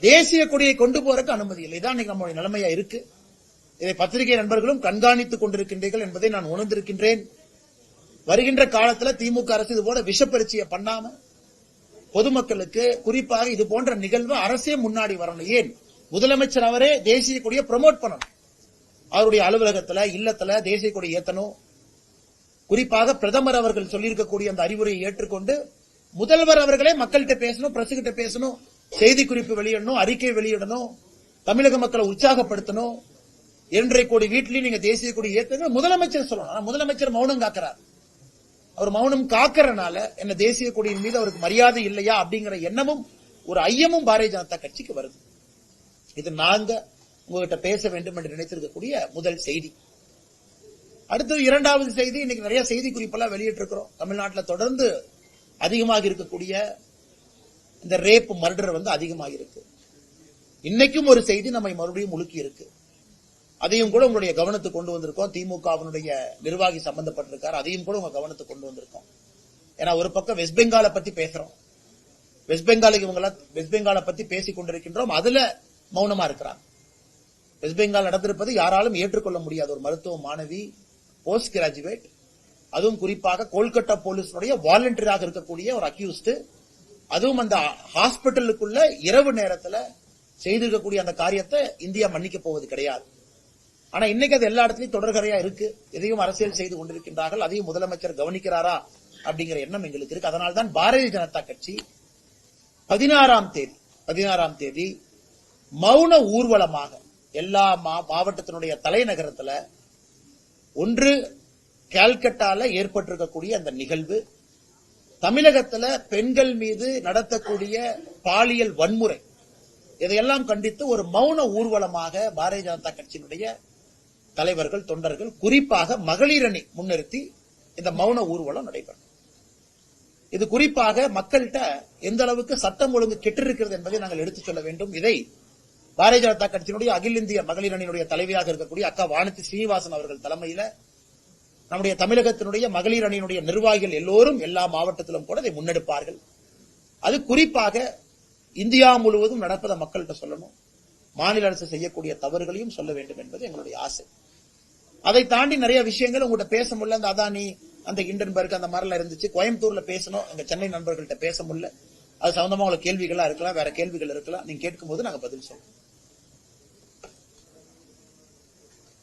தேசிய கொடியை கொண்டு போறதுக்கு அனுமதி இல்லை. இதான் நம்முடைய நிலைமையா இருக்கு. இதை பத்திரிகை நண்பர்களும் கண்காணித்துக் கொண்டிருக்கின்றீர்கள் என்பதை நான் உணர்ந்திருக்கின்றேன். வருகின்ற காலத்துல திமுக அரசு இது போல விஷப்பரிச்சையை பண்ணாம பொதுமக்களுக்கு குறிப்பாக இது போன்ற நிகழ்வு அரசே முன்னாடி வரணும். ஏன்? முதலமைச்சர் அவரே தேசிய கொடியை ப்ரமோட் பண்ணணும். அவருடைய அலுவலகத்துல இல்லத்துல தேசிய கொடி ஏத்தணும். குறிப்பாக பிரதமர் அவர்கள் சொல்லியிருக்கக்கூடிய அந்த அறிவுரையை ஏற்றுக்கொண்டு முதல்வர் அவர்களே மக்கள்கிட்ட பேசணும் பிரசுகிட்ட பேசணும். செய்தி குறிப்பு வெளியிடணும் அறிக்கை வெளியிடணும் தமிழக மக்களை உற்சாகப்படுத்தணும். இரண்டரை கோடி வீட்டிலையும் நீங்க தேசிய கொடி ஏத்துங்க. முதலமைச்சர் சொல்லணும். ஆனா முதலமைச்சர் மௌனம் காக்கிறார். அவர் மௌனம் காக்கிறனால என்ன தேசிய கொடியின் மீது அவருக்கு மரியாதை இல்லையா அப்படிங்கிற எண்ணமும் ஒரு ஐயமும் பாரதிய ஜனதா கட்சிக்கு வருது. இது நாங்க உங்ககிட்ட பேச வேண்டும் என்று நினைத்திருக்கக்கூடிய முதல் செய்தி. அடுத்தது இரண்டாவது செய்தி இன்னைக்கு நிறைய செய்தி குறிப்பெல்லாம் வெளியிட்டு இருக்கிறோம் தமிழ்நாட்டில் தொடர்ந்து அதிகமாக இருக்கக்கூடிய இந்த ரேப் மர்டர் வந்து அதிகமாக இருக்கு இன்னைக்கும் ஒரு செய்தி நம்மை மறுபடியும் முழுக்கி இருக்கு அதையும் கூட உங்களுடைய கவனத்துக்கு கொண்டு வந்திருக்கோம். திமுகவினுடைய நிர்வாகி சம்பந்தப்பட்டிருக்கார். அதையும் கூட உங்க கவனத்துக்கு கொண்டு வந்திருக்கோம். ஏன்னா ஒரு பக்கம் வெஸ்ட் பெங்காலை பத்தி பேசுறோம். வெஸ்ட் பெங்காலுக்கு இவங்களாம் வெஸ்ட் பெங்காலை பத்தி பேசிக் கொண்டிருக்கின்றோம். அதுல மௌனமா இருக்கிறாங்க. வெஸ்ட் பெங்கால் நடந்திருப்பது யாராலும் ஏற்றுக்கொள்ள முடியாத ஒரு மருத்துவ மாணவி போஸ்ட் கிராஜுவேட் அதுவும் குறிப்பாக கொல்கட்டா போலீஸுடைய வாலண்டியராக இருக்கக்கூடிய ஒரு அக்யூஸ்டு அதுவும் அந்த ஹாஸ்பிட்டலுக்குள்ள இரவு நேரத்துல செய்திருக்கக்கூடிய அந்த காரியத்தை இந்தியா மன்னிக்க போவது கிடையாது. ஆனா இன்னைக்கு அது எல்லா இடத்துலயும் தொடர்கரையா இருக்கு. எதையும் அரசியல் செய்து கொண்டிருக்கின்றார்கள். அதையும் முதலமைச்சர் கவனிக்கிறாரா அப்படிங்கிற எண்ணம் எங்களுக்கு இருக்கு. அதனால்தான் பாரதிய ஜனதா கட்சி பதினாறாம் தேதி பதினாறாம் தேதி மௌன ஊர்வலமாக எல்லா மா- மாவட்டத்தினுடைய தலைநகரத்துல ஒன்று கேல்கட்டால ஏற்பட்டிருக்கக்கூடிய அந்த நிகழ்வு தமிழகத்துல பெண்கள் மீது நடத்தக்கூடிய பாலியல் வன்முறை இதையெல்லாம் கண்டித்து ஒரு மௌன ஊர்வலமாக பாரதிய ஜனதா கட்சியினுடைய தலைவர்கள் தொண்டர்கள் குறிப்பாக மகளிரணி முன்னிறுத்தி இந்த மௌன ஊர்வலம் நடைபெறும். இது குறிப்பாக மக்கள்கிட்ட எந்த அளவுக்கு சட்டம் ஒழுங்கு கெட்டிருக்கிறது என்பதை நாங்கள் எடுத்துச் சொல்ல வேண்டும். இதை பாரதிய ஜனதா கட்சியினுடைய அகில இந்திய மகளிரணியினுடைய தலைவியாக இருக்கக்கூடிய அக்கா வானதி ஸ்ரீனிவாசன் அவர்கள் தலைமையில நம்முடைய தமிழகத்தினுடைய மகளிர் அணியினுடைய நிர்வாகிகள் எல்லோரும் எல்லா மாவட்டத்திலும் கூட இதை முன்னெடுப்பார்கள். அது குறிப்பாக இந்தியா முழுவதும் நடப்பதை மக்கள்கிட்ட சொல்லணும். மாநில அரசு செய்யக்கூடிய தவறுகளையும் சொல்ல வேண்டும் என்பது எங்களுடைய ஆசை. அதை தாண்டி நிறைய விஷயங்கள் உங்கள்கிட்ட பேச முடியல. அந்த அதானி அந்த இண்டன்பர்க் அந்த மாதிரிலாம் இருந்துச்சு. கோயம்புத்தூர்ல பேசணும். எங்க சென்னை நண்பர்கள்ட்ட பேச முடியல. அது சம்பந்தமா உங்களுக்கு கேள்விகளா இருக்கலாம். வேற கேள்விகள் இருக்கலாம். நீங்க கேட்கும்போது நாங்க பதில் சொல்றோம்.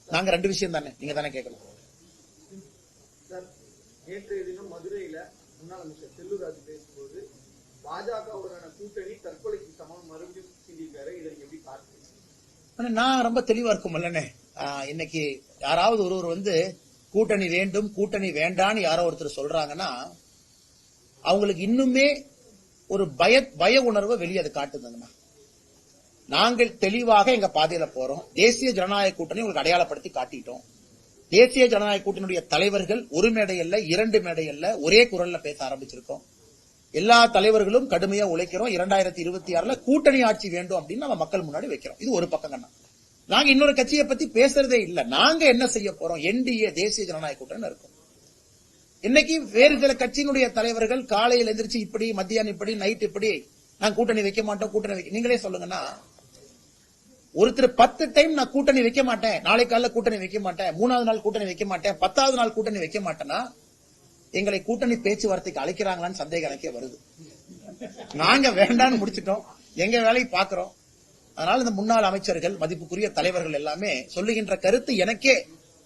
நாங்க ரெண்டு விஷயம் தானே. நீங்க தானே கேட்கணும். நேற்றைய தினம் மதுரையில முன்னாள் அமைச்சர் செல்லூராஜ் பேசும்போது பாஜகவுடனான கூட்டணி தற்கொலைக்கு சமம் மறுபடியும் சிந்திக்காரு இதை எப்படி பார்க்கிறீங்க? நான் ரொம்ப தெளிவா இருக்கும் இல்லனே இன்னைக்கு யாராவது ஒருவர் வந்து கூட்டணி வேண்டும் கூட்டணி வேண்டான்னு யாரோ ஒருத்தர் சொல்றாங்கன்னா அவங்களுக்கு இன்னுமே ஒரு பய பய உணர்வை வெளியே அது காட்டுதுங்கண்ணா நாங்கள் தெளிவாக எங்க பாதையில போறோம். தேசிய ஜனநாயக கூட்டணி உங்களுக்கு அடையாளப்படுத்தி காட்டிட்டோம். தேசிய ஜனநாயக கூட்டணியுடைய தலைவர்கள் ஒரு மேடையல்ல இரண்டு மேடையல்ல ஒரே குரல்ல பேச ஆரம்பிச்சிருக்கோம். எல்லா தலைவர்களும் கடுமையா உழைக்கிறோம். இரண்டாயிரத்தி இருபத்தி ஆறுல கூட்டணி ஆட்சி வேண்டும் அப்படின்னு நம்ம மக்கள் முன்னாடி வைக்கிறோம். இது ஒரு பக்கம் கண்ணா. நாங்க இன்னொரு கட்சியை பத்தி பேசுறதே இல்ல. நாங்க என்ன செய்ய போறோம்? என்டிஏ தேசிய ஜனநாயக கூட்டணி இருக்கும். இன்னைக்கு வேறு சில கட்சியினுடைய தலைவர்கள் காலையில் எந்திரிச்சு இப்படி மத்தியானம் இப்படி நைட் இப்படி நாங்க கூட்டணி வைக்க மாட்டோம் கூட்டணி வைக்க நீங்களே சொல்லுங்கன்னா ஒருத்தர் பத்து டைம் நான் கூட்டணி வைக்க மாட்டேன். நாளை காலைல கூட்டணி வைக்க மாட்டேன். மூணாவது நாள் கூட்டணி வைக்க மாட்டேன். பத்தாவது நாள் கூட்டணி வைக்க மாட்டேன்னா எங்களை கூட்டணி பேச்சுவார்த்தைக்கு அழைக்கிறாங்களான்னு சந்தேகம் எனக்கே வருது. நாங்க வேண்டாம்னு முடிச்சிட்டோம். எங்க வேலையை பாக்குறோம் அதனால இந்த முன்னாள் அமைச்சர்கள் மதிப்புக்குரிய தலைவர்கள் எல்லாமே சொல்லுகின்ற கருத்து எனக்கே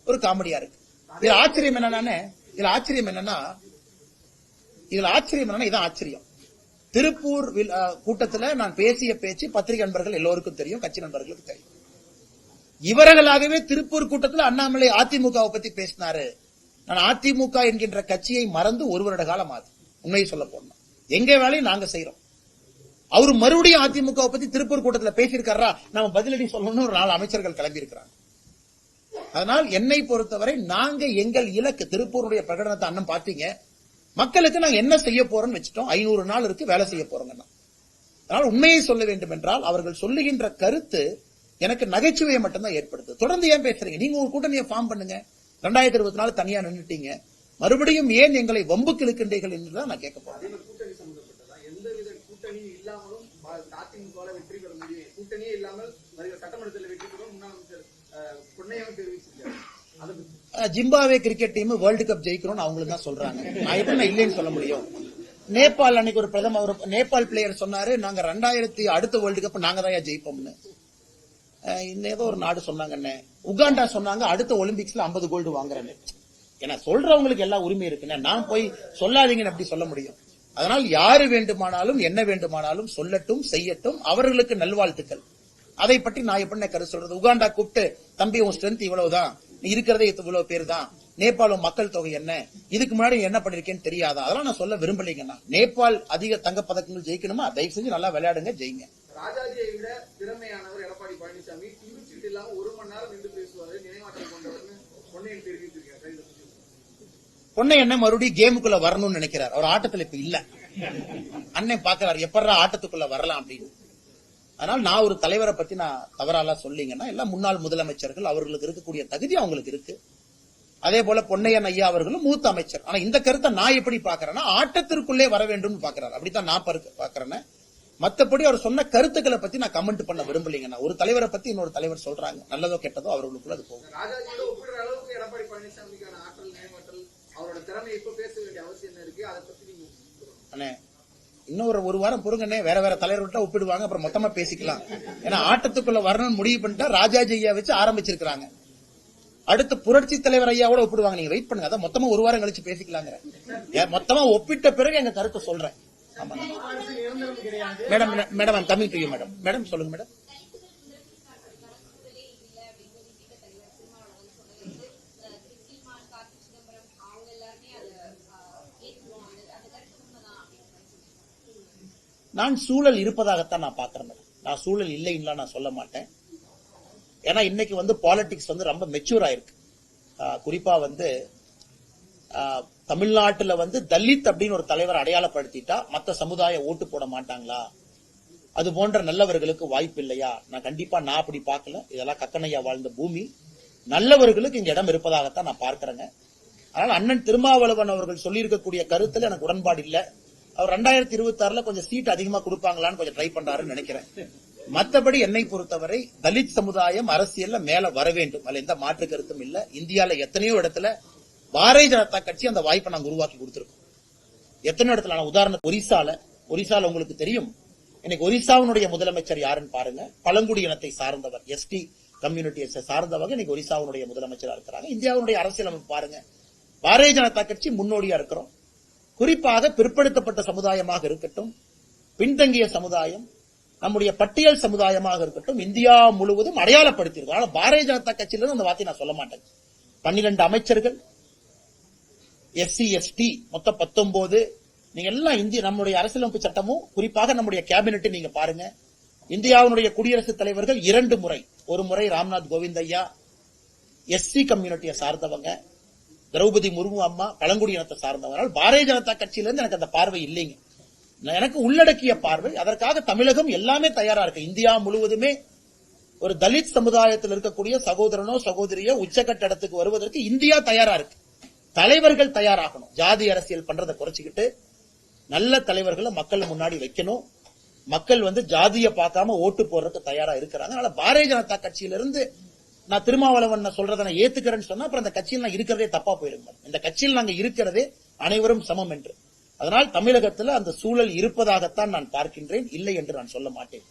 ஒரு காமெடியா இருக்கு. இதுல ஆச்சரியம் என்னன்னா இதுல ஆச்சரியம் என்னன்னா இதுல ஆச்சரியம் என்னன்னா இதான் ஆச்சரியம். திருப்பூர் வில்- கூட்டத்துல நான் பேசிய பேச்சு பத்திரிகை நண்பர்கள் எல்லோருக்கும் தெரியும் கட்சி நண்பர்களுக்கு தெரியும். இவர்களாகவே திருப்பூர் கூட்டத்தில் அண்ணாமலை அதிமுகவை பத்தி பேசினாரு. நான் அதிமுக என்கின்ற கட்சியை மறந்து ஒரு வருட காலம் ஆகுது. உண்மையை சொல்ல போனா. எங்க வேலையும் நாங்க செய்யறோம் அவர் மறுபடியும் அதிமுகவை பத்தி திருப்பூர் கூட்டத்தில் பேசியிருக்காரா? நம்ம பதிலடி சொல்லணும்னு ஒரு நாலு அமைச்சர்கள் கிளம்பி இருக்கிறாங்க அதனால் என்னை பொறுத்தவரை நாங்க எங்கள் இலக்கு திருப்பூருடைய பிரகடனத்தை அண்ணன் பார்த்தீங்க. மக்களுக்கு நாங்க என்ன செய்ய போறோம்னு வச்சுட்டோம் ஐநூறு நாள் இருக்கு வேலை செய்ய போறோங்கன்னா. அதனால் உண்மையை சொல்ல வேண்டும் என்றால் அவர்கள் சொல்லுகின்ற கருத்து எனக்கு நகைச்சுவையை மட்டும்தான் ஏற்படுத்து தொடர்ந்து ஏன் பேசுறீங்க? நீங்க ஒரு கூட்டணியை ஃபார்ம் பண்ணுங்க. ரெண்டாயிரத்தி இருபத்தி நாலு தனியா நின்றுட்டீங்க மறுபடியும் ஏன் எங்களை வம்புக்கு இழுக்கின்றீர்கள் என்றுதான் நான் கேட்க போறேன். கூட்டணி கூட்டணியே இல்லாமல் சட்டமன்றத்தில் வெற்றி பெறும் முன்னாள் அமைச்சர் அஹ், தெரிவிச்சிருக்காரு. Zimbabwe cricket team world cup ஜெயிக்கணும்னு அவங்களுக்கு தான் சொல்றாங்க. நான் எப்படி நான் இல்லைன்னு சொல்ல முடியும். நேபாள் அன்னைக்கு ஒரு பிரதம ஒரு நேபாள் பிளேயர் சொன்னாரு நாங்க ரெண்டாயிரத்தி அடுத்த வேர்ல்டு கப் நாங்க தான் ஜெயிப்போம்னு. இந்த ஏதோ ஒரு நாடு சொன்னாங்கன்னு உகாண்டா சொன்னாங்க அடுத்த ஒலிம்பிக்ஸ்ல 50 கோல்டு வாங்குறேன்னு. ஏன்னா சொல்றவங்களுக்கு எல்லா உரிமை இருக்குன்னு நான் போய் சொல்லாதீங்கன்னு அப்படி சொல்ல முடியும்? அதனால் யாரு வேண்டுமானாலும் என்ன வேண்டுமானாலும் சொல்லட்டும் செய்யட்டும். அவர்களுக்கு நல்வாழ்த்துக்கள். அதை பற்றி நான் எப்படி கருத்து சொல்றது? உகாண்டா கூப்பிட்டு தம்பி உன் ஸ்ட்ரென்த் இவ்வளவுதான். இருக்கிறதே இவ்வளவு பேர் தான் நேபாள் உன் மக்கள் தொகை என்ன? இதுக்கு முன்னாடி என்ன பண்ணிருக்கேன்னு தெரியாதா? அதெல்லாம் நான் சொல்ல விரும்பலைங்கண்ணா நேபாள் அதிக தங்க பதக்கங்கள் ஜெயிக்கணுமா? தயவு செஞ்சு நல்லா விளையாடுங்க ஜெயிங்க. ராஜாஜியை விட திறமையானவர் எடப்பாடி பழனிசாமி. டிவிச்சீட் இல்லாம ஒரு மணி நேரம் நின்று பேசுவாரு நினைவாற்றல் கொண்டவர்னு பொன்னையன் தெரிவித்திருக்காரு மறுபடியும் கேமுக்குள்ள வரணும்னு நினைக்கிறார். அவர் ஆட்டத்துல இப்ப இல்ல. அண்ணன் பாக்குறாரு எப்படா ஆட்டத்துக்குள்ள வரலாம் அப்படின்னு. அதனால நான் ஒரு தலைவரை பத்தி நான் தவறாலாம் சொல்லிங்கன்னா எல்லாம் முன்னாள் முதலமைச்சர்கள் அவர்களுக்கு இருக்கக்கூடிய தகுதி அவங்களுக்கு இருக்கு. அதே போல பொன்னையன் ஐயா அவர்களும் மூத்த அமைச்சர். ஆனா இந்த கருத்தை நான் எப்படி பாக்குறேன்னா ஆட்டத்திற்குள்ளே வர வேண்டும்னு பாக்குறாரு அப்படித்தான் நான் பாக்குறேன்னு மத்தபடி அவர் சொன்ன கருத்துக்களை பத்தி நான் கமெண்ட் பண்ண விரும்பலைங்கண்ணா. ஒரு தலைவரை பத்தி இன்னொரு தலைவர் சொல்றாங்க. நல்லதோ கெட்டதோ அவர்களுக்குள்ள அது போகும். ராஜாஜியோட ஒப்பிடுற அளவுக்கு எடப்பாடி பழனிசாமிக்கான ஆற்றல் நினைவாற்றல் அவரோட திறமை இப்ப பேச வேண்டிய அவசியம் என்ன இருக்கு? அதை பத்தி நீங்க அண்ணே இன்னொரு ஒரு வாரம் பொறுங்கண்ணே வேற வேற தலைவர்கள்ட்ட ஒப்பிடுவாங்க அப்புறம் மொத்தமா பேசிக்கலாம். ஏன்னா ஆட்டத்துக்குள்ள வரணும்னு முடிவு பண்ணிட்டா ராஜாஜி ஐயா வச்சு ஆரம்பிச்சிருக்காங்க அடுத்து புரட்சி தலைவர் ஐயாவோட ஒப்பிடுவாங்க. நீங்க வெயிட் பண்ணுங்க அதான் மொத்தமா ஒரு வாரம் கழிச்சு பேசிக்கலாங்க மொத்தமா ஒப்பிட்ட பிறகு எங்க கருத்தை சொல்றேன். ஆமா. Madam madam coming to madam madam சொல்லுங்க மேடம் நான் சூழல் இருப்பதாகத்தான் நான் பாக்குறேன் மேடம். நான் சூழல் இல்லைன்னா நான் சொல்ல மாட்டேன். ஏன்னா இன்னைக்கு வந்து பாலிடிக்ஸ் வந்து ரொம்ப மெச்சூர் ஆயிருக்கு. குறிப்பாக குறிப்பா வந்து தமிழ்நாட்டில் தமிழ்நாட்டுல வந்து தலித் அப்படின்னு ஒரு தலைவர் அடையாளப்படுத்திட்டா மற்ற சமுதாயம் ஓட்டு போட மாட்டாங்களா? அது போன்ற நல்லவர்களுக்கு வாய்ப்பு இல்லையா? நான் கண்டிப்பா நான் அப்படி பார்க்கல. இதெல்லாம் கக்கனையா வாழ்ந்த பூமி. நல்லவர்களுக்கு இங்க இடம் இருப்பதாகத்தான் நான் பார்க்கிறேங்க. அதனால அண்ணன் திருமாவளவன் அவர்கள் சொல்லியிருக்கக்கூடிய கருத்துல எனக்கு உடன்பாடு இல்லை. அவர் ரெண்டாயிரத்தி இருபத்தி ஆறுல கொஞ்சம் சீட் அதிகமா கொடுப்பாங்களான்னு கொஞ்சம் ட்ரை பண்றாருன்னு நினைக்கிறேன். மத்தபடி என்னை பொறுத்தவரை தலித் சமுதாயம் அரசியல்ல மேல வர வேண்டும். அதுல எந்த மாற்று கருத்தும் இல்ல. இந்தியால எத்தனையோ இடத்துல பாரதிய ஜனதா கட்சி அந்த வாய்ப்பை நாங்க உருவாக்கி கொடுத்திருக்கோம். எத்தனை இடத்துல நான் உதாரணம் ஒரிசால ஒரிசால உங்களுக்கு தெரியும். இன்னைக்கு ஒரிசாவினுடைய முதலமைச்சர் யாருன்னு பாருங்க. பழங்குடி இனத்தை சார்ந்தவர் எஸ்டி கம்யூனிட்டியை சார்ந்தவங்க இன்னைக்கு ஒரிசாவினுடைய முதலமைச்சரா இருக்கிறாங்க. இந்தியாவுடைய அரசியலமைப்பு பாருங்க. பாரதிய ஜனதா கட்சி முன்னோடியா இருக்கிறோம். குறிப்பாக பிற்படுத்தப்பட்ட சமுதாயமாக இருக்கட்டும் பின்தங்கிய சமுதாயம் நம்முடைய பட்டியல் சமுதாயமாக இருக்கட்டும் இந்தியா முழுவதும் அடையாளப்படுத்தியிருக்கும் ஆனால் பாரதிய ஜனதா கட்சியிலிருந்து அந்த வார்த்தையை நான் சொல்ல மாட்டேன். பன்னிரண்டு அமைச்சர்கள் எஸ்சி எஸ்டி மொத்தம் பத்தொன்பது. நீங்க எல்லாம் இந்திய நம்முடைய அரசியலமைப்பு சட்டமும் குறிப்பாக நம்முடைய கேபினெட் நீங்க பாருங்க. இந்தியாவினுடைய குடியரசுத் தலைவர்கள் இரண்டு முறை. ஒரு முறை ராம்நாத் கோவிந்த் ஐயா எஸ்சி கம்யூனிட்டியை சார்ந்தவங்க. திரௌபதி முர்மு அம்மா பழங்குடி இனத்தை சார்ந்தவர்கள். பாரதிய ஜனதா கட்சியிலிருந்து எனக்கு அந்த பார்வை இல்லைங்க. எனக்கு உள்ளடக்கிய பார்வை. அதற்காக தமிழகம் எல்லாமே தயாரா இருக்கு. இந்தியா முழுவதுமே ஒரு தலித் சமுதாயத்தில் இருக்கக்கூடிய சகோதரனோ சகோதரியோ உச்சக்கட்ட இடத்துக்கு வருவதற்கு இந்தியா தயாரா இருக்கு. தலைவர்கள் தயாராகணும். ஜாதி அரசியல் பண்றதை குறைச்சிக்கிட்டு நல்ல தலைவர்களை மக்கள் முன்னாடி வைக்கணும். மக்கள் வந்து ஜாதியை பார்க்காம ஓட்டு போடுறதுக்கு தயாரா இருக்கிறாங்க. அதனால பாரதிய ஜனதா கட்சியிலிருந்து நான் திருமாவளவன் சொல்றதை நான் ஏத்துக்கிறேன்னு சொன்னா அப்புறம் அந்த கட்சியில் நான் இருக்கிறதே தப்பா போயிடும் மேடம். இந்த கட்சியில் நாங்க இருக்கிறதே அனைவரும் சமம் என்று. அதனால் தமிழகத்துல அந்த சூழல் இருப்பதாகத்தான் நான் பார்க்கின்றேன். இல்லை என்று நான் சொல்ல மாட்டேன்.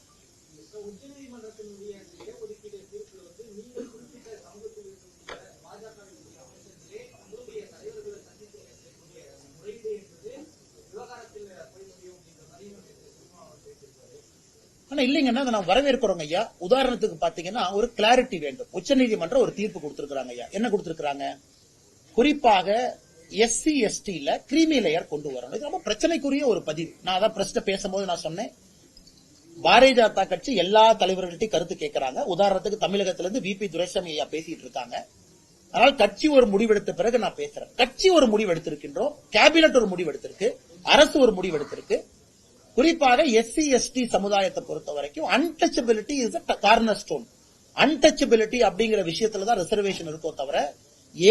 ஆனா இல்லைங்கன்னா அதை நான் வரவேற்கிறோங்க ஐயா. உதாரணத்துக்கு பாத்தீங்கன்னா ஒரு கிளாரிட்டி வேண்டும். உச்சநீதிமன்றம் ஒரு தீர்ப்பு கொடுத்திருக்காங்க ஐயா. என்ன கொடுத்திருக்காங்க குறிப்பாக எஸ்சி எஸ்டில கிரீமி லேயர் கொண்டு வரணும். இது ரொம்ப பிரச்சனைக்குரிய ஒரு பதிவு நான் அதான் பிரஸ்ட பேசும்போது நான் சொன்னேன். பாரதிய ஜனதா கட்சி எல்லா தலைவர்கள்ட்டையும் கருத்து கேட்கிறாங்க. உதாரணத்துக்கு தமிழகத்திலிருந்து விபி துரைசாமி ஐயா பேசிட்டு இருக்காங்க. அதனால் கட்சி ஒரு முடிவெடுத்த பிறகு நான் பேசுறேன். கட்சி ஒரு முடிவு எடுத்திருக்கின்றோம். கேபினட் ஒரு முடிவு எடுத்திருக்கு. அரசு ஒரு முடிவு எடுத்திருக்கு. குறிப்பாக எஸ்சி எஸ்டி சமுதாயத்தை பொறுத்த வரைக்கும் untouchability is cornerstone untouchability அப்படிங்கிற விஷயத்துல தான் ரிசர்வேஷன் இருக்கோ தவிர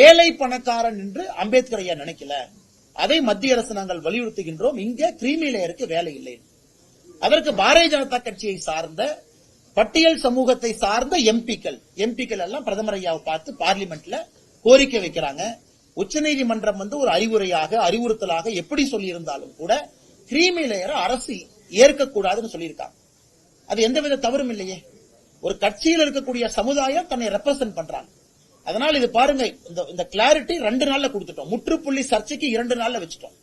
ஏழை பணக்காரன் என்று அம்பேத்கர் ஐயா நினைக்கல. அதை மத்திய அரசு நாங்கள் வலியுறுத்துகின்றோம். இங்க கிரீமி லேயருக்கு வேலை இல்லை. அதற்கு பாரதிய ஜனதா கட்சியை சார்ந்த பட்டியல் சமூகத்தை சார்ந்த எம்பிக்கள் எம்பிக்கள் எல்லாம் பிரதமர் ஐயாவை பார்த்து பார்லிமெண்ட்ல கோரிக்கை வைக்கிறாங்க. உச்சநீதிமன்றம் வந்து ஒரு அறிவுரையாக அறிவுறுத்தலாக எப்படி சொல்லியிருந்தாலும் கூட கிரீமி லேயரை அரசு ஏற்கக்கூடாதுன்னு சொல்லியிருக்காங்க. அது எந்தவித தவறும் இல்லையே. ஒரு கட்சியில் இருக்கக்கூடிய சமுதாயம் தன்னை ரெப்ரசென்ட் பண்றாங்க. அதனால இது பாருங்க இந்த இந்த கிளாரிட்டி ரெண்டு நாள்ல கொடுத்துட்டோம். முற்றுப்புள்ளி சர்ச்சைக்கு இரண்டு நாள்ல வச்சுட்டோம்.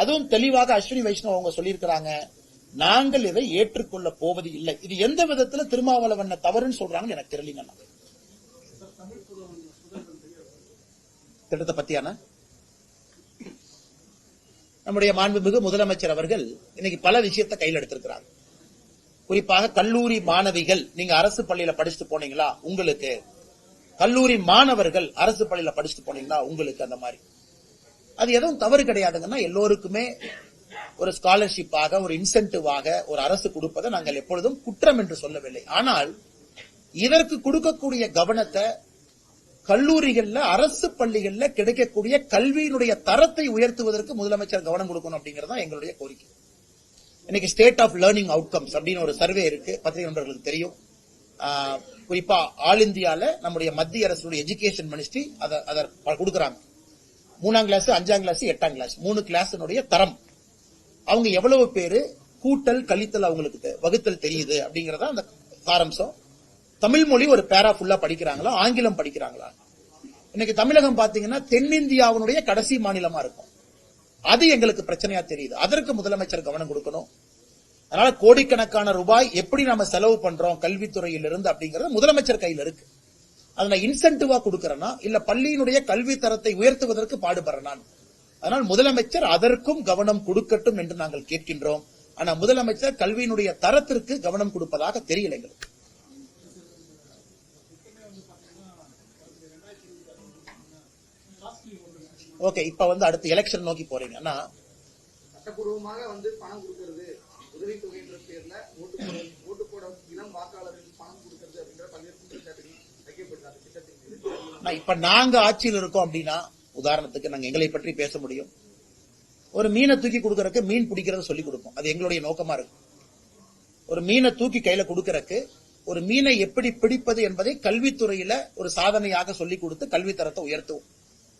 அதுவும் தெளிவாக அஸ்வினி வைஷ்ணவ் அவங்க சொல்லியிருக்கிறாங்க நாங்கள் இதை ஏற்றுக்கொள்ள போவது இல்லை. இது எந்த விதத்துல திருமாவளவன் தவறுன்னு சொல்றாங்கன்னு எனக்கு தெரியலீங்கண்ணா திட்டத்தை பத்தியான நம்முடைய மாண்புமிகு முதலமைச்சர் அவர்கள் இன்னைக்கு பல விஷயத்தை கையில் எடுத்திருக்கிறாங்க. குறிப்பாக கல்லூரி மாணவிகள் நீங்க அரசு பள்ளியில படிச்சுட்டு போனீங்களா உங்களுக்கு. கல்லூரி மாணவர்கள் அரசு பள்ளியில படிச்சுட்டு போனீங்களா உங்களுக்கு அந்த மாதிரி. அது எதுவும் தவறு கிடையாதுங்கன்னா எல்லோருக்குமே ஒரு ஸ்காலர்ஷிப்பாக ஒரு இன்சென்டிவாக ஒரு அரசு கொடுப்பதை நாங்கள் எப்பொழுதும் குற்றம் என்று சொல்லவில்லை. ஆனால் இதற்கு கொடுக்கக்கூடிய கவனத்தை கல்லூரிகள்ல அரசு பள்ளிகள்ல கிடைக்கக்கூடிய கல்வியினுடைய தரத்தை உயர்த்துவதற்கு முதலமைச்சர் கவனம் கொடுக்கணும் அப்படிங்கறது தான் எங்களுடைய கோரிக்கை. இன்னைக்கு ஸ்டேட் ஆஃப் லேர்னிங் அவுட்கம்ஸ் அப்படின்னு ஒரு சர்வே இருக்கு. பத்திரிகை நண்பர்களுக்கு தெரியும் குறிப்பா ஆல் இந்தியால நம்முடைய மத்திய அரசுடைய எஜுகேஷன் மினிஸ்ட்ரி அதை அதை கொடுக்குறாங்க. மூணாம் கிளாஸ் அஞ்சாம் கிளாஸ் எட்டாம் கிளாஸ் மூணு கிளாஸினுடைய தரம். அவங்க எவ்வளவு பேரு கூட்டல் கழித்தல் அவங்களுக்கு தெ- வகுத்தல் தெரியுது அப்படிங்கறத அந்த சாரம்சம். தமிழ் மொழி ஒரு பேரா ஃபுல்லா படிக்கிறாங்களா? ஆங்கிலம் படிக்கிறாங்களா? இன்னைக்கு தமிழகம் பாத்தீங்கன்னா தென்னிந்தியாவினுடைய கடைசி மாநிலமா இருக்கும். அது எங்களுக்கு பிரச்சனையா தெரியுது. அதற்கு முதலமைச்சர் கவனம் கொடுக்கணும். அதனால கோடிக்கணக்கான ரூபாய் எப்படி நாம செலவு பண்றோம் கல்வித்துறையில் இருந்து அப்படிங்கறது முதலமைச்சர் கையில இருக்கு. அதை நான் இன்சென்டிவா கொடுக்கறேன்னா இல்ல பள்ளியினுடைய கல்வி தரத்தை உயர்த்துவதற்கு பாடுபடுறேன் அதனால் முதலமைச்சர் அதற்கும் கவனம் கொடுக்கட்டும் என்று நாங்கள் கேட்கின்றோம். ஆனா முதலமைச்சர் கல்வியினுடைய தரத்திற்கு கவனம் கொடுப்பதாக தெரியல எங்களுக்கு. ஓகே இப்ப வந்து அடுத்து எலெக்ஷன் நோக்கி போறீங்க. ஆனா சட்டப்பூர்வமாக வந்து பணம் கொடுக்கறது உதவித்தொகைன்ற பேர்ல ஓட்டு போட ஓட்டு போட இளம் வாக்காளர்களுக்கு பணம் கொடுக்கறது அப்படிங்கிற பல்வேறு குற்றச்சாட்டுகள் அந்த திட்டத்தின் இப்ப நாங்க ஆட்சியில் இருக்கோம் அப்படின்னா உதாரணத்துக்கு நாங்க எங்களை பற்றி பேச முடியும். ஒரு மீனை தூக்கி கொடுக்கறதுக்கு மீன் பிடிக்கிறத சொல்லி கொடுப்போம். அது எங்களுடைய நோக்கமா இருக்கும். ஒரு மீனை தூக்கி கையில கொடுக்கறதுக்கு ஒரு மீனை எப்படி பிடிப்பது என்பதை கல்வித்துறையில ஒரு சாதனையாக சொல்லி கொடுத்து கல்வி தரத்தை உயர்த்துவோம்.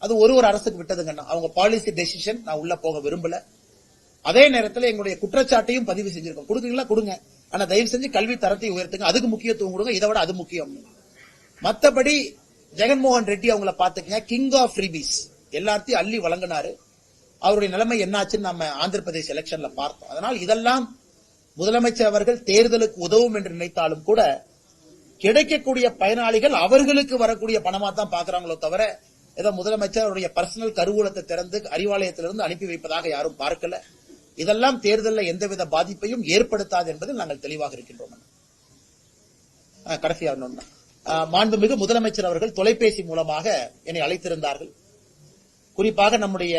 அது ஒரு ஒரு அரசுக்கு விட்டதுங்கண்ணா அவங்க பாலிசி டெசிஷன் நான் உள்ள போக விரும்பல. அதே நேரத்தில் எங்களுடைய குற்றச்சாட்டையும் பதிவு செஞ்சிருக்கோம். கொடுக்குறீங்களா? கொடுங்க. ஆனா தயவு செஞ்சு கல்வி தரத்தை உயர்த்துங்க. அதுக்கு முக்கியத்துவம் கொடுங்க. இதை விட அது முக்கியம். மத்தபடி ஜெகன்மோகன் ரெட்டி அவங்கள பாத்துக்கங்க கிங் ஆஃப் ரிபீஸ் எல்லாத்தையும் அள்ளி வழங்கினாரு. அவருடைய நிலைமை என்னாச்சுன்னு நம்ம ஆந்திர பிரதேஷ் எலெக்ஷன்ல பார்த்தோம். அதனால் இதெல்லாம் முதலமைச்சர் அவர்கள் தேர்தலுக்கு உதவும் என்று நினைத்தாலும் கூட கிடைக்கக்கூடிய பயனாளிகள் அவர்களுக்கு வரக்கூடிய பணமா தான் பாக்குறாங்களோ தவிர ஏதோ முதலமைச்சர் அவருடைய பர்சனல் கருவூலத்தை திறந்து அறிவாலயத்திலிருந்து அனுப்பி வைப்பதாக யாரும் பார்க்கல. இதெல்லாம் தேர்தலில் எந்தவித பாதிப்பையும் ஏற்படுத்தாது என்பதில் நாங்கள் தெளிவாக இருக்கின்றோம். கடைசியா மாண்புமிகு முதலமைச்சர் அவர்கள் தொலைபேசி மூலமாக என்னை அழைத்திருந்தார்கள். குறிப்பாக நம்முடைய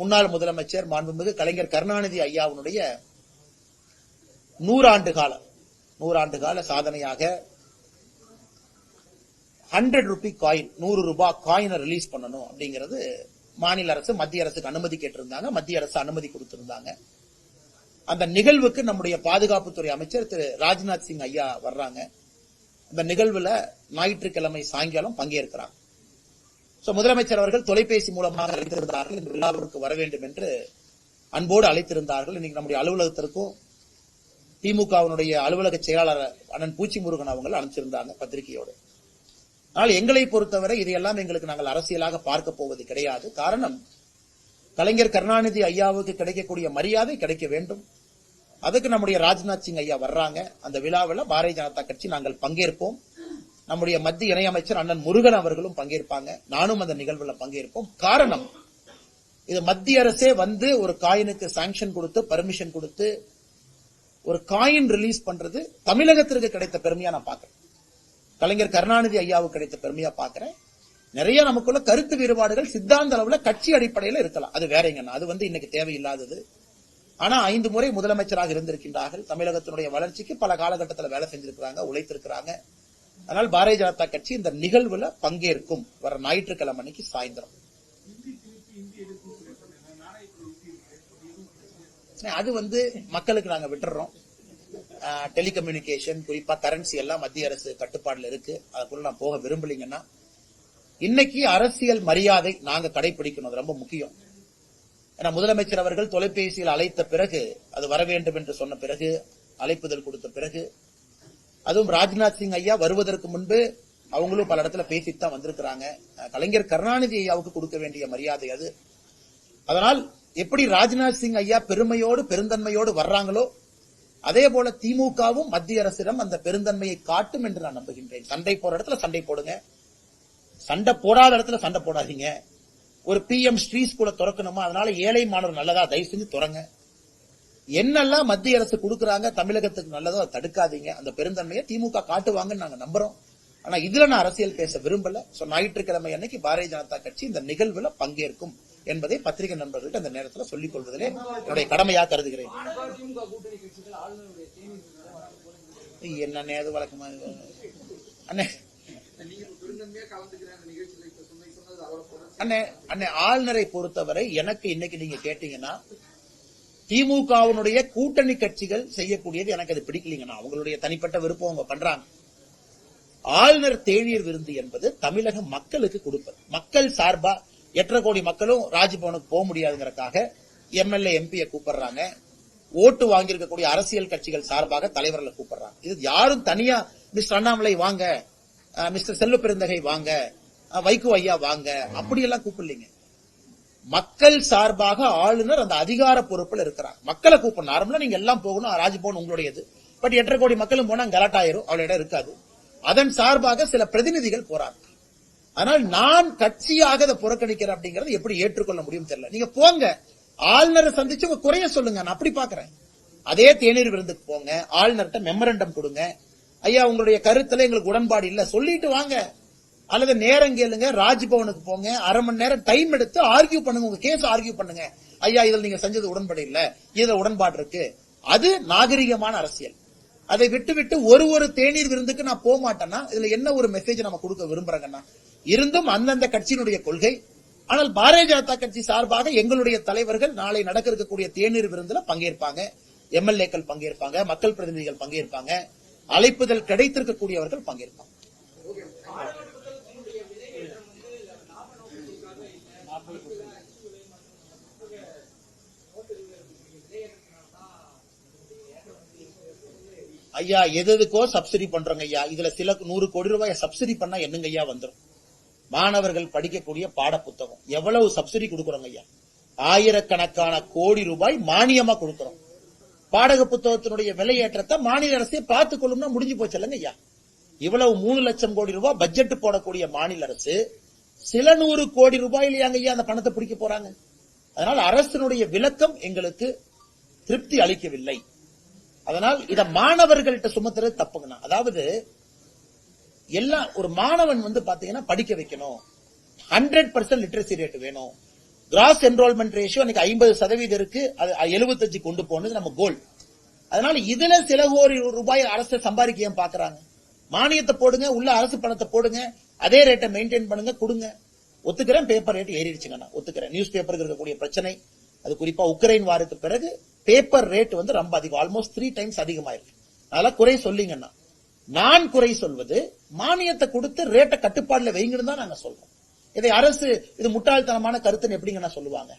முன்னாள் முதலமைச்சர் மாண்புமிகு கலைஞர் கருணாநிதி ஐயாவுடைய நூறாண்டு கால நூறாண்டு கால சாதனையாக ஹண்ட்ரட் ருபி காயின் நூறு ரூபாய் காயினை ரிலீஸ் பண்ணணும் அப்படிங்கிறது மாநில அரசு மத்திய அரசுக்கு அனுமதி கேட்டிருந்தாங்க. மத்திய அரசு அனுமதி கொடுத்திருந்தாங்க. அந்த நிகழ்வுக்கு நம்முடைய பாதுகாப்புத்துறை அமைச்சர் திரு ராஜ்நாத் சிங் ஐயா வர்றாங்க. இந்த நிகழ்வுல ஞாயிற்றுக்கிழமை சாயங்காலம் பங்கேற்கிறாங்க சோ முதலமைச்சர் அவர்கள் தொலைபேசி மூலமாக அழைத்திருந்தார்கள். இந்த விழாவிற்கு வர வேண்டும் என்று அன்போடு அழைத்திருந்தார்கள். இன்னைக்கு நம்முடைய அலுவலகத்திற்கும் திமுகவினுடைய அலுவலக செயலாளர் அண்ணன் பூச்சி முருகன் அவங்க அனுப்பிச்சிருந்தாங்க பத்திரிகையோடு. ஆனால் எங்களை பொறுத்தவரை இதையெல்லாம் எங்களுக்கு நாங்கள் அரசியலாக பார்க்க போவது கிடையாது. காரணம் கலைஞர் கருணாநிதி ஐயாவுக்கு கிடைக்கக்கூடிய மரியாதை கிடைக்க வேண்டும். அதுக்கு நம்முடைய ராஜ்நாத் சிங் ஐயா வர்றாங்க. அந்த விழாவில் பாரதிய ஜனதா கட்சி நாங்கள் பங்கேற்போம். நம்முடைய மத்திய இணையமைச்சர் அண்ணன் முருகன் அவர்களும் பங்கேற்பாங்க. நானும் அந்த நிகழ்வுல பங்கேற்போம். காரணம் இது மத்திய அரசே வந்து ஒரு காயினுக்கு சாங்ஷன் கொடுத்து பர்மிஷன் கொடுத்து ஒரு காயின் ரிலீஸ் பண்றது தமிழகத்திற்கு கிடைத்த பெருமையா நான் பாக்குறேன் கலைஞர் கருணாநிதி ஐயாவுக்கு கிடைத்த பெருமையா பாக்குறேன். நிறைய நமக்குள்ள கருத்து வேறுபாடுகள் சித்தாந்த அளவுல கட்சி அடிப்படையில இருக்கலாம். அது வேறங்கண்ணா அது வந்து இன்னைக்கு தேவையில்லாதது. ஆனா ஐந்து முறை முதலமைச்சராக இருந்திருக்கின்றார்கள். தமிழகத்தினுடைய வளர்ச்சிக்கு பல காலகட்டத்தில் வேலை செஞ்சிருக்கிறாங்க உழைத்திருக்கிறாங்க. அதனால் பாரதிய ஜனதா கட்சி இந்த நிகழ்வுல பங்கேற்கும். வர ஞாயிற்றுக்கிழமை அன்னைக்கு சாயந்தரம். அது வந்து மக்களுக்கு நாங்க விட்டுறோம். டெலிகம்யூனிகேஷன் குறிப்பா கரன்சி எல்லாம் மத்திய அரசு கட்டுப்பாடுல இருக்கு. அதுக்குள்ள நான் போக விரும்பலீங்கன்னா இன்னைக்கு அரசியல் மரியாதை நாங்க கடைபிடிக்கணும். அது ரொம்ப முக்கியம். ஏன்னா முதலமைச்சர் அவர்கள் தொலைபேசியில் அழைத்த பிறகு அது வர வேண்டும் என்று சொன்ன பிறகு அழைப்புதல் கொடுத்த பிறகு அதுவும் ராஜ்நாத் சிங் ஐயா வருவதற்கு முன்பு அவங்களும் பல இடத்துல பேசித்தான் வந்திருக்கிறாங்க. கலைஞர் கருணாநிதி ஐயாவுக்கு கொடுக்க வேண்டிய மரியாதை அது. அதனால் எப்படி ராஜ்நாத் சிங் ஐயா பெருமையோடு பெருந்தன்மையோடு வர்றாங்களோ அதே போல திமுகவும் மத்திய அரசிடம் அந்த பெருந்தன்மையை காட்டும் என்று நான் நம்புகின்றேன். சண்டை போற இடத்துல சண்டை போடுங்க. சண்டை போடாத இடத்துல சண்டை போடாதீங்க. ஒரு பிஎம் ஸ்ரீ ஸ்கூலை திறக்கணுமா? அதனால ஏழை மாணவர் நல்லதா? தயவு செஞ்சு திறங்க. என்னெல்லாம் மத்திய அரசு கொடுக்குறாங்க தமிழகத்துக்கு நல்லதோ அதை தடுக்காதீங்க. அந்த பெருந்தன்மையை திமுக காட்டுவாங்கன்னு நாங்க நம்புறோம். ஆனா இதுல நான் அரசியல் பேச விரும்பல. சோ ஞாயிற்றுக்கிழமை அன்னைக்கு பாரதிய ஜனதா கட்சி இந்த நிகழ்வுல பங்கேற்கும். என்பதை பத்திரிகை நண்பர்கள்ட்ட அந்த நேரத்தில் சொல்லிக் கொள்வதிலே என்னுடைய கடமையாக கருதுகிறேன். திமுக அது வழக்கமா? அண்ணே. அண்ணே அண்ணே ஆளுநரை பொறுத்தவரை எனக்கு இன்னைக்கு நீங்க கேட்டீங்கன்னா திமுகவினுடைய கூட்டணி கட்சிகள் செய்யக்கூடியது எனக்கு அது பிடிக்கலீங்கண்ணா அவங்களுடைய தனிப்பட்ட விருப்பம் அவங்க பண்றாங்க. ஆளுநர் தேநீர் விருந்து என்பது தமிழக மக்களுக்கு கொடுப்பது. மக்கள் சார்பா எட்டரை கோடி மக்களும் ராஜ்பவனுக்கு போக முடியாதுங்கிறக்காக எம்எல்ஏ எம்பியை கூப்பிடுறாங்க. ஓட்டு வாங்கியிருக்கக்கூடிய அரசியல் கட்சிகள் சார்பாக தலைவர்களை கூப்பிடுறாங்க. இது யாரும் தனியா மிஸ்டர் அண்ணாமலை வாங்க மிஸ்டர் செல்லு பெருந்தகை வாங்க வைகோ ஐயா வாங்க அப்படியெல்லாம் கூப்பிடலீங்க. மக்கள் சார்பாக ஆளுநர் அந்த அதிகார பொறுப்புல இருக்கிறார். மக்களை கூப்பிடணும். நார்மலா நீங்க எல்லாம் போகணும் ராஜ்பவன் உங்களுடையது. பட் எட்டரை கோடி மக்களும் போனா கலாட்டாயிரும் அவளோட இருக்காது. அதன் சார்பாக சில பிரதிநிதிகள் போறாங்க. ஆனால் நான் கட்சியாக அதை புறக்கணிக்கிறேன் அப்படிங்கறத எப்படி ஏற்றுக்கொள்ள முடியும் தெரியல. நீங்க போங்க. ஆளுநரை சந்திச்சு உங்க குறைய சொல்லுங்க. நான் அப்படி பாக்குறேன் அதே தேநீர் விருந்துக்கு போங்க. ஆளுநர்கிட்ட மெமரண்டம் கொடுங்க. ஐயா உங்களுடைய கருத்துல எங்களுக்கு உடன்பாடு இல்ல. சொல்லிட்டு வாங்க. அல்லது நேரம் கேளுங்க. ராஜ்பவனுக்கு போங்க. அரை மணி நேரம் டைம் எடுத்து ஆர்கியூ பண்ணுங்க. உங்க கேஸ் ஆர்கியூ பண்ணுங்க. ஐயா இதில் நீங்க செஞ்சது உடன்பாடு இல்ல. இதுல உடன்பாடு இருக்கு. அது நாகரிகமான அரசியல். அதை விட்டு விட்டு ஒரு ஒரு தேநீர் விருந்துக்கு நான் போக மாட்டேன்னா இதுல என்ன ஒரு மெசேஜ் நம்ம கொடுக்க விரும்புறேங்கன்னா இருந்தும் அந்தந்த கட்சியினுடைய கொள்கை. ஆனால் பாரதிய ஜனதா கட்சி சார்பாக எங்களுடைய தலைவர்கள் நாளை நடக்க இருக்கக்கூடிய தேநீர் விருந்துல பங்கேற்பாங்க. எம்எல்ஏக்கள் பங்கேற்பாங்க மக்கள் பிரதிநிதிகள் பங்கேற்பாங்க. அழைப்புதல் கிடைத்திருக்கக்கூடியவர்கள் பங்கேற்பாங்க. ஐயா எது எதுக்கோ சப்சிடி பண்றோங்க ஐயா. இதுல சில நூறு கோடி ரூபாய் சப்சிடி பண்ணா என்னங்க ஐயா வந்துரும்? மாணவர்கள் படிக்கக்கூடிய பாட புத்தகம் எவ்வளவு சப்சிடி கொடுக்கறோங்க ஐயா? ஆயிரக்கணக்கான கோடி ரூபாய் மானியமா கொடுக்கறோம். பாடக புத்தகத்தினுடைய விலையேற்றத்தை மாநில அரசே பார்த்துக் கொள்ளும்னா முடிஞ்சு போச்சு இல்லைங்க ஐயா? இவ்வளவு மூணு லட்சம் கோடி ரூபாய் பட்ஜெட் போடக்கூடிய மாநில அரசு சில நூறு கோடி ரூபாயிலேயாங்க ஐயா அந்த பணத்தை பிடிக்க போறாங்க? அதனால் அரசினுடைய விளக்கம் எங்களுக்கு திருப்தி அளிக்கவில்லை. அதனால் இத மாணவர்கள்ட்ட சுமத்துறது தப்புங்கண்ணா. அதாவது எல்லாம் ஒரு மாணவன் வந்து பாத்தீங்கன்னா படிக்க வைக்கணும். ஹண்ட்ரட் பர்சன்ட் லிட்ரஸி ரேட் வேணும். கிராஸ் என்ரோல்மெண்ட் ரேஷியோ இன்னைக்கு ஐம்பது சதவீதம் இருக்கு. அது எழுபத்தஞ்சு கொண்டு போனது நம்ம கோல் அதனால இதுல சில கோடி ரூபாய் அரசு சம்பாதிக்க ஏன் பாக்குறாங்க? மானியத்தை போடுங்க உள்ள அரசு பணத்தை போடுங்க அதே ரேட்டை மெயின்டைன் பண்ணுங்க கொடுங்க. ஒத்துக்கிறேன் பேப்பர் ரேட் ஏறிடுச்சுங்கண்ணா ஒத்துக்கிறேன். நியூஸ் பேப்பருக்கு இருக்கக்கூடிய பிரச்சனை. அது குறிப்பா உக்ரைன் வாருக்கு பிறகு பேப்பர் ரேட் வந்து ரொம்ப அதிகம். ஆல்மோஸ்ட் த்ரீ டைம்ஸ் அதிகமாயிருக்கு. அதெல்லாம் குறை சொல்லிங்கண்ணா நான் குறை சொல்வது மானியத்தை கொடுத்து ரேட்டை கட்டுப்பாடுல வைங்கன்னு தான் நாங்க சொல்றோம். இதை அரசு இது முட்டாள்தனமான கருத்துன்னு எப்படிங்கண்ணா சொல்லுவாங்க?